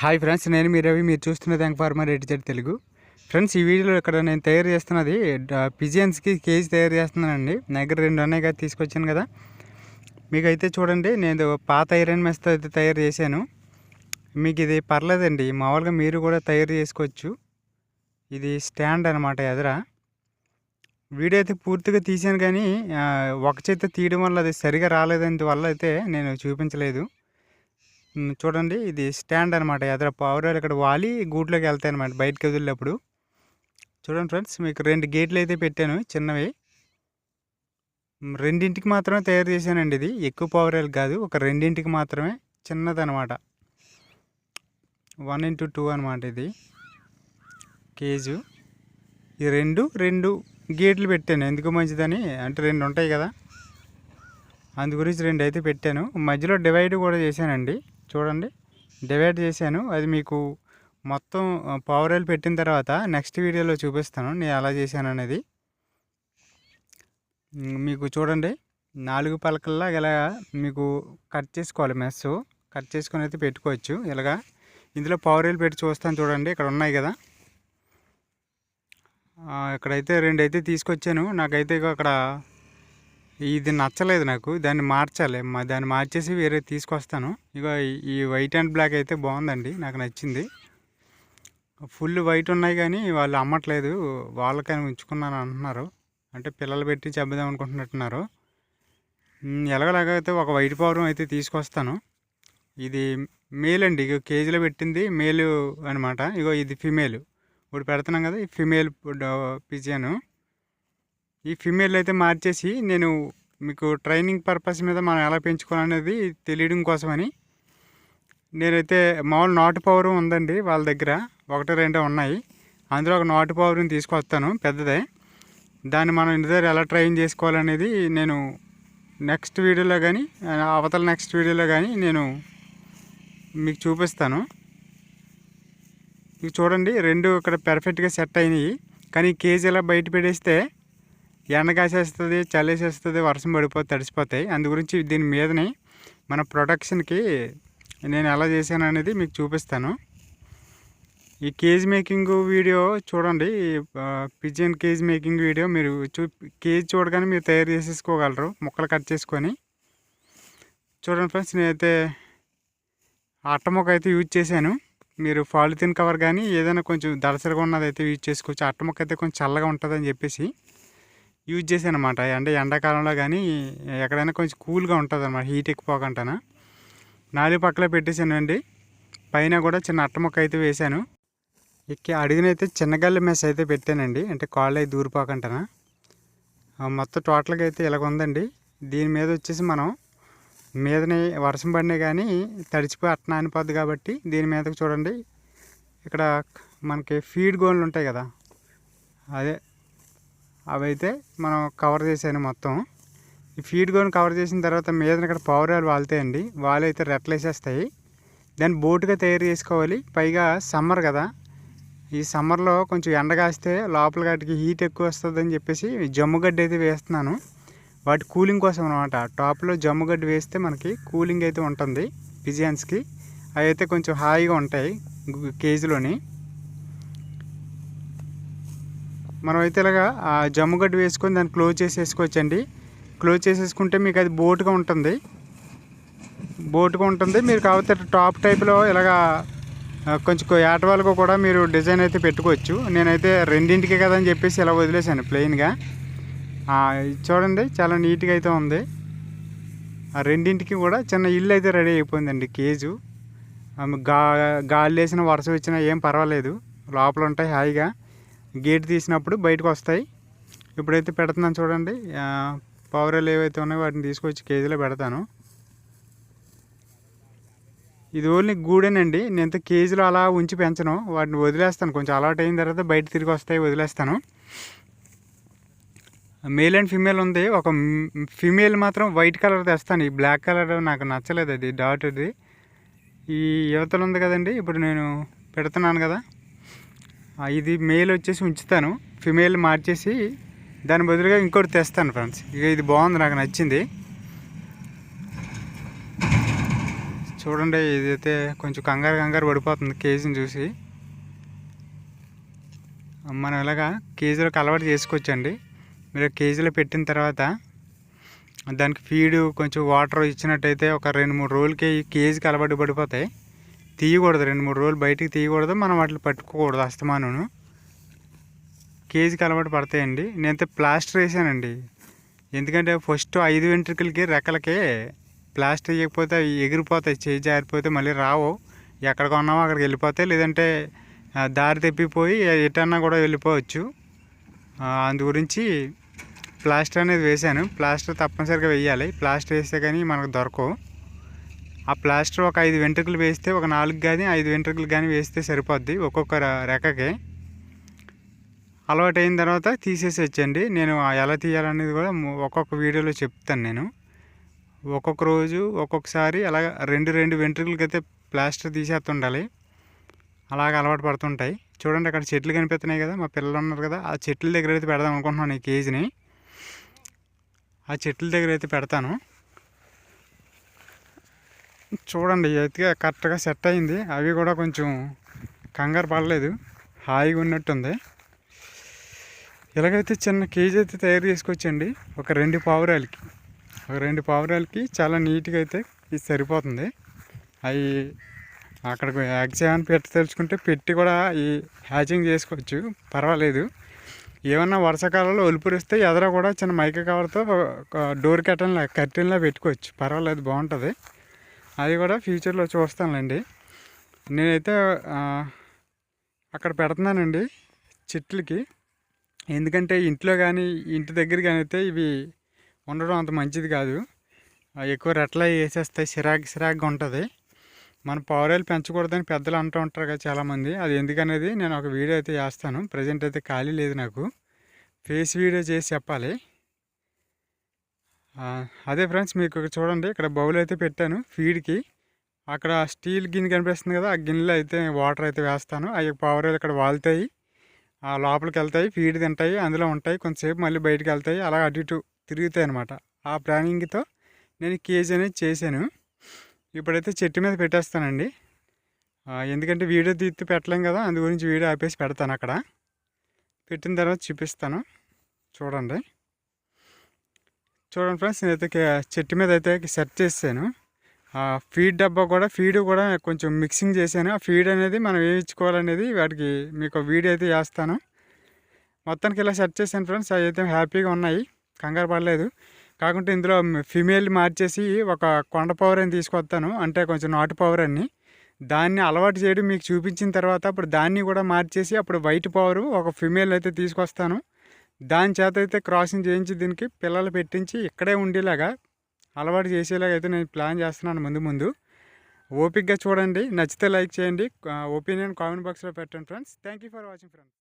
Hi friends నేను మీ రవి. మీరు చూస్తున్నది యాంక్ ఫార్మర్ ఎడిటర్ తెలుగు. ఫ్రెండ్స్ ఈ వీడియోలో ఇక్కడ నేను తయారు చేస్తున్నది పిజియన్స్కి కేజీ తయారు చేస్తున్నానండి. నా దగ్గర రెండు ఉన్నాయి కదా తీసుకొచ్చాను కదా. మీకైతే చూడండి నేను పాత ఐరన్ మెస్తో అయితే తయారు చేశాను. మీకు ఇది పర్లేదండి మామూలుగా మీరు కూడా తయారు చేసుకోవచ్చు. ఇది స్టాండ్ అనమాట ఎదర. వీడియో అయితే పూర్తిగా తీశాను కానీ ఒక చేత తీయడం వల్ల అది సరిగా రాలేదని వల్ల అయితే నేను చూపించలేదు. చూడండి. ఇది స్టాండ్ అనమాట ఎదర పావురాలు ఇక్కడ వాలి గూట్లోకి వెళ్తాయి అనమాట బయటకు వదిలేటప్పుడు. చూడండి ఫ్రెండ్స్ మీకు రెండు గేట్లు అయితే పెట్టాను చిన్నవి. రెండింటికి మాత్రమే తయారు చేశానండి ఇది. ఎక్కువ పావురాలు కాదు ఒక రెండింటికి మాత్రమే చిన్నది అనమాట వన్ ఇంటూ టూ అనమాట ఇది. కేజు. ఈ రెండు రెండు గేట్లు పెట్టాను. ఎందుకు మంచిదని? అంటే రెండు ఉంటాయి కదా. అందు గురించి రెండు అయితే పెట్టాను. మధ్యలో డివైడ్ కూడా చేశానండి. చూడండి. డివైడ్ చేశాను. అది మీకు మొత్తం పవర్ ఆయిల్ పెట్టిన తర్వాత నెక్స్ట్ వీడియోలో చూపిస్తాను. నేను ఎలా చేశాను అనేది. మీకు చూడండి. నాలుగు పలకల్లా ఇలా మీకు కట్ చేసుకోవాలి మెస్. కట్ చేసుకొని అయితే పెట్టుకోవచ్చు. ఇలాగా ఇందులో పావురాలు పెట్టి చూస్తాను చూడండి. ఇక్కడ ఉన్నాయి కదా. ఇక్కడైతే రెండు అయితే తీసుకొచ్చాను. నాకైతే ఇక అక్కడ ఇది నచ్చలేదు నాకు. దాన్ని మార్చాలి. మా దాన్ని మార్చేసి వేరే తీసుకొస్తాను. ఇక ఈ- వైట్ అండ్ బ్లాక్ అయితే బాగుందండి. నాకు నచ్చింది. ఫుల్ వైట్ ఉన్నాయి కానీ వాళ్ళు అమ్మట్లేదు. వాళ్ళకని ఉంచుకున్నాను అంటున్నారు. అంటే పిల్లలు పెట్టి చెబ్బదాం అనుకుంటున్నట్టున్నారు. ఎలాగలాగైతే ఒక వైట్ పౌరం అయితే తీసుకొస్తాను. ఇది మేల్ అండి. ఇగో కేజీలో పెట్టింది మేలు అనమాట ఇగో ఇది ఫిమేల్. ఇప్పుడు పెడుతున్నాం కదా ఈ ఫిమేల్ పిజియను ఈ ఫిమేల్ అయితే మార్చేసి నేను మీకు ట్రైనింగ్ పర్పస్ మీద మనం ఎలా పెంచుకోవాలనేది తెలియడం కోసమని. నేనైతే మామూలు నాటు పవర్ ఉందండి వాళ్ళ దగ్గర. ఒకటి రెండు ఉన్నాయి. అందులో ఒక నాటు పవర్ని తీసుకొస్తాను పెద్దదే. దాన్ని మనం ఇంటి దగ్గర ఎలా ట్రైన్ చేసుకోవాలనేది నేను నెక్స్ట్ వీడియోలో కానీ అవతల నెక్స్ట్ వీడియోలో కానీ నేను మీకు చూపిస్తాను. మీకు చూడండి రెండు ఇక్కడ పెర్ఫెక్ట్గా సెట్ అయినాయి. కానీ కేజీ ఇలా బయట పెట్టేస్తే ఎండ కాసేస్తుంది చలేసేస్తుంది వర్షం పడిపోతే తడిసిపోతాయి. అందు గురించి దీని మీదనే మన ప్రొడక్షన్కి నేను ఎలా చేశాను అనేది మీకు చూపిస్తాను. ఈ కేజ్ మేకింగ్ వీడియో చూడండి. పిజియన్ కేజ్ మేకింగ్ వీడియో మీరు చూ కేజ్ చూడగానే మీరు తయారు చేసేసుకోగలరు ముక్కలు కట్ చేసుకొని. చూడండి ఫ్రెండ్స్ నేనైతే అట్టముక్క అయితే యూజ్ చేశాను. మీరు పాలిథిన్ కవర్ కానీ ఏదైనా కొంచెం దళసరిగా ఉన్నది అయితే యూజ్ చేసుకోవచ్చు. అట్టముక్క అయితే కొంచెం చల్లగా ఉంటుందని చెప్పేసి. యూజ్ చేశాను అనమాట అంటే ఎండాకాలంలో కానీ ఎక్కడైనా కొంచెం కూల్గా ఉంటుంది అనమాట హీట్ ఎక్కువకంటానా నాలుగు పక్కల పెట్టేశానండి. పైన కూడా చిన్న అట్టముక్క అయితే వేశాను. ఎక్కి అడిగినైతే చిన్నగల్లి మెస్ అయితే పెట్టానండి. అంటే కాళ్ళు అయితే దూరిపోకంటానా మొత్తం టోటల్గా అయితే ఇలాగ ఉందండి. దీని మీద వచ్చేసి మనం మీదనే వర్షం పడినా కానీ తడిచిపోయి అట్ట నానిపోద్ది కాబట్టి దీని మీదకి చూడండి. ఇక్కడ మనకి ఫీడ్ గోన్లు ఉంటాయి కదా. అదే అవైతే మనం కవర్ చేసాను మొత్తం. ఈ ఫీడ్ గోన్ కవర్ చేసిన తర్వాత మీద ఇక్కడ పావురాలు వాళ్తాయండి. వాళ్ళు అయితే రెట్లేసేస్తాయి దాన్ని బోటుగా తయారు చేసుకోవాలి. పైగా సమ్మర్ కదా. ఈ సమ్మర్లో కొంచెం ఎండ కాస్తే లోపల వాటికి హీట్ ఎక్కువ వస్తుందని చెప్పేసి జమ్ముగడ్డ అయితే వేస్తున్నాను. వాటి కూలింగ్ కోసం అనమాట టాప్లో జమ్ముగడ్డి వేస్తే మనకి కూలింగ్ అయితే ఉంటుంది. పిజియన్స్కి అవి అయితే కొంచెం హాయిగా ఉంటాయి. కేజీలోని. మనం అయితే ఇలాగా ఆ వేసుకొని దాన్ని క్లోజ్ చేసేసుకోవచ్చండి. క్లోజ్ చేసేసుకుంటే మీకు అది బోటుగా ఉంటుంది. బోటుగా ఉంటుంది. మీరు కాకపోతే టాప్ టైప్లో ఇలాగా కొంచెం కొంచెం ఏటవాళ్ళకు కూడా మీరు డిజైన్ అయితే పెట్టుకోవచ్చు. నేనైతే రెండింటికే కదా అని చెప్పేసి ఇలా వదిలేశాను ప్లెయిన్గా. చూడండి చాలా నీట్గా అయితే ఉంది. ఆ రెండింటికి కూడా చిన్న ఇల్లు అయితే రెడీ అయిపోయిందండి కేజు. గా గాలి వేసిన వర్షం వచ్చినా ఏం పర్వాలేదు. లోపల ఉంటాయి హాయిగా. గేట్ తీసినప్పుడు బయటకు వస్తాయి ఇప్పుడైతే పెడుతున్నాను చూడండి. పావురాలు ఏవైతే ఉన్నాయో వాటిని తీసుకొచ్చి కేజీలో పెడతాను. ఇది ఓన్లీ గూడేనండి. నేను కేజీలో అలా ఉంచి పెంచను. వాటిని వదిలేస్తాను. కొంచెం అలవాటు అయిన తర్వాత బయట తిరిగి వస్తాయి వదిలేస్తాను. మేల్ అండ్ ఫిమేల్ ఉంది. ఒక ఫీమేల్ మాత్రం వైట్ కలర్ తెస్తాను. ఈ బ్లాక్ కలర్ నాకు నచ్చలేదు అది డాట్ అది. ఈ యువతలు ఉంది కదండి. ఇప్పుడు నేను పెడుతున్నాను కదా. ఇది మేల్ వచ్చేసి ఉంచుతాను. ఫిమేల్ మార్చేసి దాని బదులుగా ఇంకోటి తెస్తాను ఫ్రెండ్స్ ఇక ఇది బాగుంది నాకు నచ్చింది. చూడండి ఇదైతే కొంచెం కంగారు కంగారు పడిపోతుంది కేజీని చూసి. మనం ఇలాగా కేజీలోకి అలవాటు చేసుకోవచ్చండి. మీరు కేజీలో పెట్టిన తర్వాత దానికి ఫీడ్ కొంచెం వాటర్ ఇచ్చినట్టయితే ఒక రెండు మూడు రోజులకి కేజీకి అలవాటు పడిపోతాయి. తీయకూడదు రెండు మూడు రోజులు బయటికి తీయకూడదు మనం వాటిని పట్టుకోకూడదు అస్తమానం కేజీకి అలవాటు పడతాయండి. నేనైతే ప్లాస్టర్ వేసానండి. ఎందుకంటే ఫస్ట్ ఐదు వెంట్రుకలకి రెక్కలకి ప్లాస్టర్ వేయకపోతే అవి ఎగిరిపోతాయి చేయి జారిపోతే మళ్ళీ రావు. ఎక్కడ కొన్నామో అక్కడికి వెళ్ళిపోతాయి. లేదంటే దారి తప్పిపోయి ఎటన్నా కూడా వెళ్ళిపోవచ్చు. అందు గురించి ప్లాస్టర్ అనేది వేశాను ప్లాస్టర్ తప్పనిసరిగా వేయాలి. ప్లాస్టర్ వేస్తే కానీ మనకు దొరకవు. ఆ ప్లాస్టర్ ఒక ఐదు వెంట్రుకలు వేస్తే ఒక నాలుగు కానీ ఐదు వెంట్రుకలు కానీ వేస్తే సరిపోద్ది ఒక్కొక్క రెక్కకి అలవాటు అయిన తర్వాత తీసేసి వచ్చండి నేను ఎలా తీయాలనేది కూడా ఒక్కొక్క వీడియోలో చెప్తాను నేను. ఒక్కొక్క రోజు ఒక్కొక్కసారి అలా రెండు రెండు వెంట్రుకలకి అయితే ప్లాస్టర్ తీసేస్తుండాలి. అలాగ అలవాటు పడుతుంటాయి. చూడండి అక్కడ చెట్లు కనిపిస్తున్నాయి కదా మా పిల్లలు ఉన్నారు కదా ఆ చెట్ల దగ్గర అయితే పెడదాం అనుకుంటున్నాను ఈ కేజీని. ఆ చెట్ల దగ్గర అయితే పెడతాను. చూడండి అయితే కరెక్ట్గా సెట్ అయింది. అవి కూడా కొంచెం కంగారు పడలేదు. హాయిగా ఉన్నట్టుంది. ఇలాగైతే చిన్న కేజీ అయితే తయారు చేసుకొచ్చండి. ఒక రెండు పావురాలకి. ఒక రెండు పావురాలకి చాలా నీట్గా అయితే ఇది సరిపోతుంది. అవి అక్కడికి ఎగ్స్ ఏమైనా పెట్టి తెలుసుకుంటే పెట్టి కూడా ఈ హ్యాచింగ్ చేసుకోవచ్చు. పర్వాలేదు. ఏమన్నా వర్షాకాలంలో ఒలిపురిస్తే ఎదర కూడా చిన్న మైక కవర్తో డోర్ కట్టన్లా కర్టెన్లా పెట్టుకోవచ్చు. పర్వాలేదు బాగుంటుంది. అది కూడా ఫ్యూచర్లో చూస్తానులేండి. నేనైతే అక్కడ పెడుతున్నానండి చెట్లకి. ఎందుకంటే ఇంట్లో కానీ ఇంటి దగ్గర కానీ అయితే ఇవి ఉండడం అంత మంచిది కాదు. ఎక్కువ రెట్లా వేసేస్తాయి సిరాగ్ సిరాగ్గా ఉంటుంది. మన పౌరాలు పెంచకూడదని పెద్దలు అంటూ ఉంటారు కదా చాలామంది. అది ఎందుకనేది నేను ఒక వీడియో అయితే చేస్తాను ప్రజెంట్ అయితే ఖాళీ లేదు నాకు. ఫేస్ వీడియో చేసి చెప్పాలి. అదే ఫ్రెండ్స్ మీకు చూడండి ఇక్కడ బౌల్ అయితే పెట్టాను ఫీడ్కి అక్కడ స్టీల్ గిన్నె కనిపిస్తుంది కదా ఆ గిన్నెలో అయితే వాటర్ అయితే వేస్తాను. అవి పావురాలు ఇక్కడ వాళ్తాయి. ఆ లోపలికి వెళ్తాయి ఫీడ్ తింటాయి అందులో ఉంటాయి. కొంతసేపు మళ్ళీ బయటకు వెళ్తాయి అలా అటు ఇటు తిరుగుతాయి అనమాట ఆ ప్లానింగ్తో నేను కేజీ అనేది చేశాను. ఇప్పుడైతే చెట్టు మీద పెట్టేస్తానండి. ఎందుకంటే వీడియో తీర్తి పెట్టలేం కదా అందు గురించి వీడియో ఆపేసి పెడతాను అక్కడ. పెట్టిన తర్వాత చూపిస్తాను. చూడండి. చూడండి ఫ్రెండ్స్ నేనైతే చెట్టు మీద అయితే సెట్ చేసాను ఆ ఫీడ్ డబ్బా కూడా ఫీడ్ కూడా కొంచెం మిక్సింగ్ చేశాను. ఆ ఫీడ్ అనేది మనం వేయించుకోవాలనేది వాటికి మీకు వీడియో అయితే వేస్తాను మొత్తానికి ఇలా సెట్ చేశాను ఫ్రెండ్స్ అవి అయితే హ్యాపీగా ఉన్నాయి. కంగారు పడలేదు. కాకుంటే ఇందులో ఫిమేల్ మార్చేసి ఒక కొండ పవర్ అని తీసుకొస్తాను. అంటే కొంచెం నాటు పవర్ అని దాన్ని అలవాటు చేయడం మీకు చూపించిన తర్వాత అప్పుడు దాన్ని కూడా మార్చేసి అప్పుడు వైట్ పవర్ ఒక ఫిమేల్ అయితే తీసుకొస్తాను. దాని చేత అయితే క్రాసింగ్ చేయించి దీనికి పిల్లలు పెట్టించి ఇక్కడే ఉండేలాగా అలవాటు చేసేలాగా అయితే నేను ప్లాన్ చేస్తున్నాను ముందు ముందు. ఓపిక్గా చూడండి నచ్చితే లైక్ చేయండి ఒపీనియన్ కామెంట్ బాక్స్లో పెట్టండి friends. Thank you for watching friends